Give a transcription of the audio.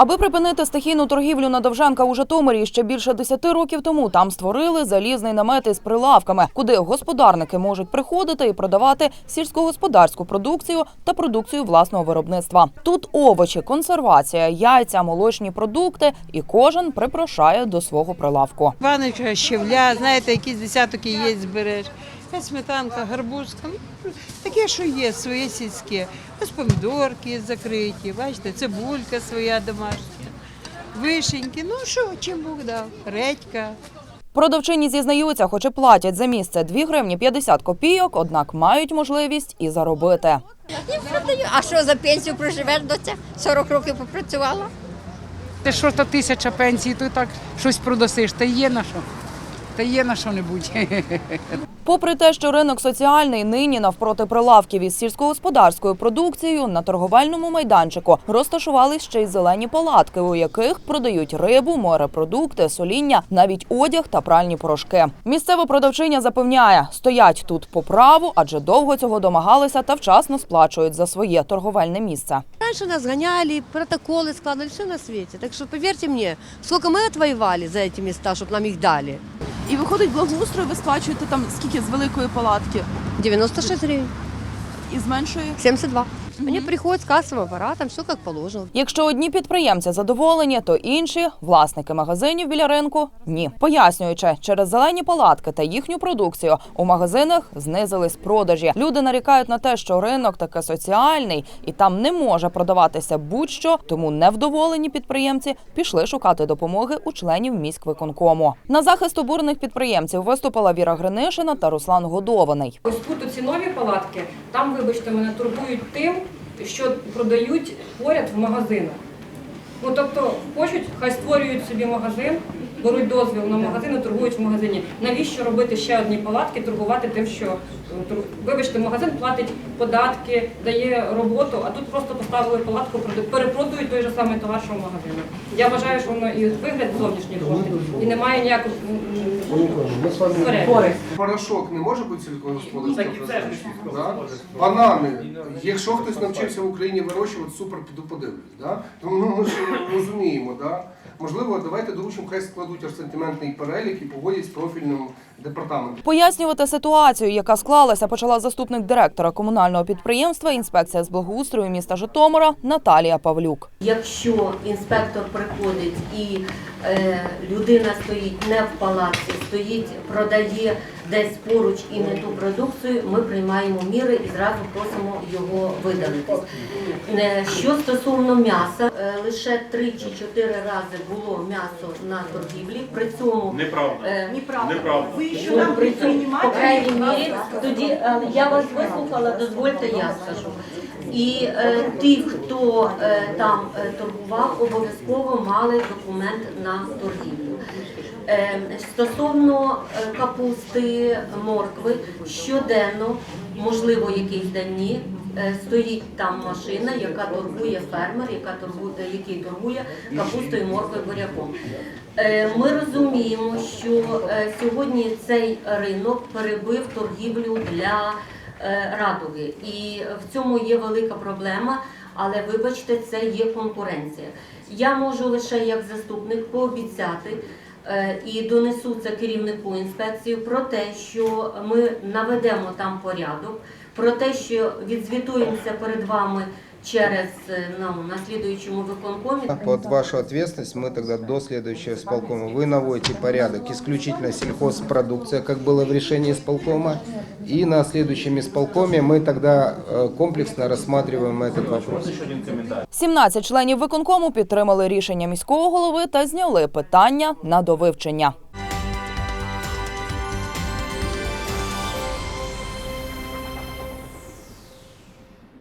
Аби припинити стихійну торгівлю на Довженка у Житомирі ще більше 10 років тому там створили залізний намет із прилавками, куди господарники можуть приходити і продавати сільськогосподарську продукцію та продукцію власного виробництва. Тут овочі, консервація, яйця, молочні продукти, і кожен припрошає до свого прилавку. Баночка, щавля, знаєте, якийсь десяток яєць збереш. Якась сметанка, гарбузка. Ну, таке, що є, своє сільське. Ось помідорки закриті, бачите, цибулька своя домашня, вишеньки. Ну що, чим Бог дав? Редька. Продавчині зізнаються, хоч і платять за місце 2 гривні 50 копійок, однак мають можливість і заробити. Продаю. А що за пенсію проживеш до ця? 40 років попрацювала. Ти що то тисяча пенсій, то так щось продасиш. Та є на що. Та є на що-небудь. Попри те, що ринок соціальний нині навпроти прилавків із сільськогосподарською продукцією на торговельному майданчику розташували ще й зелені палатки, у яких продають рибу, морепродукти, соління, навіть одяг та пральні порошки. Місцева продавчиня запевняє, стоять тут по праву, адже довго цього домагалися та вчасно сплачують за своє торговельне місце. Раньше нас гоняли, протоколы складывали, все на свете. Так что поверьте мне, сколько мы отвоевали за эти места, чтобы нам их дали. І виходить благоустрою, ви сплачуєте там скільки з великої палатки 96 гривень. і з меншої? 72. Они приходят с кассовым аппаратом, все как положено. Якщо одні підприємці задоволені, то інші власники магазинів біля ринку ні. Пояснюючи, через зелені палатки та їхню продукцію у магазинах знизились продажі. Люди нарікають на те, що ринок таки соціальний і там не може продаватися будь-що, тому невдоволені підприємці пішли шукати допомоги у членів міськвиконкому. На захист обурених підприємців виступила Віра Гринишина та Руслан Годований. Ось тут оці нові палатки, там, вибачте, мене турбують тим, що продають поряд в магазинах. Ну тобто хочуть, хай створюють собі магазин, беруть дозвіл на магазин і торгують в магазині. Навіщо робити ще одні палатки, торгувати тим, що вибачте, магазин платить податки, дає роботу, а тут просто поставили палатку, перепродують той же самий товар, що в магазинах. Я вважаю, що воно і вигляд зовнішній дорожній, і немає м, м. Порошок не може бути сільськогосподарським? Банани. Якщо хтось навчився в Україні вирощувати, супер піду подивлюсь. Да? Тому ну, ми ж розуміємо, да? можливо, давайте доручимо, хай складуть асортиментний перелік і погодять з профільним департаментом. Пояснювати ситуацію, яка склалася, почала заступник директора комунального підприємства інспекція з благоустрою міста Житомира Наталія Павлюк. Якщо інспектор приходить і е, людина стоїть не в палаці, стоїть, продає десь поруч і не ту продукцію, ми приймаємо міри і зразу просимо його видалити. Е, що стосовно м'яса, е, лише три чи чотири рази було м'ясо на торгівлі. При цьому Неправда. е, Неправда. Ну, при цьому, по крайній мірі, тоді е, я вас вислухала, дозвольте я скажу. І е, ті, хто е, там е, торгував, обов'язково мали документ на торгівлю. Е, стосовно е, капусти, моркви, щоденно, можливо, якийсь день ні, стоїть там машина, яка торгує фермер, яка торгує, який торгує капустою, морквою, буряком. Е, Ми розуміємо, що е, сьогодні цей ринок перебив торгівлю для е, радуги, і в цьому є велика проблема. Але вибачте, це є конкуренція. Я можу лише як заступник пообіцяти е, і донесу це керівнику інспекції про те, що ми наведемо там порядок, про те, що відзвітуємося перед вами через е, ну, на слідуючому виконкомі. Под вашу ответственность мы тогда до следующего исполкома вы наводите порядок исключительно сельхозпродукция, как было в решении исполкома, и на следующем исполкоме мы тогда э, комплексно рассматриваем этот вопрос. 17 членів виконкому підтримали рішення міського голови та зняли питання на довивчення.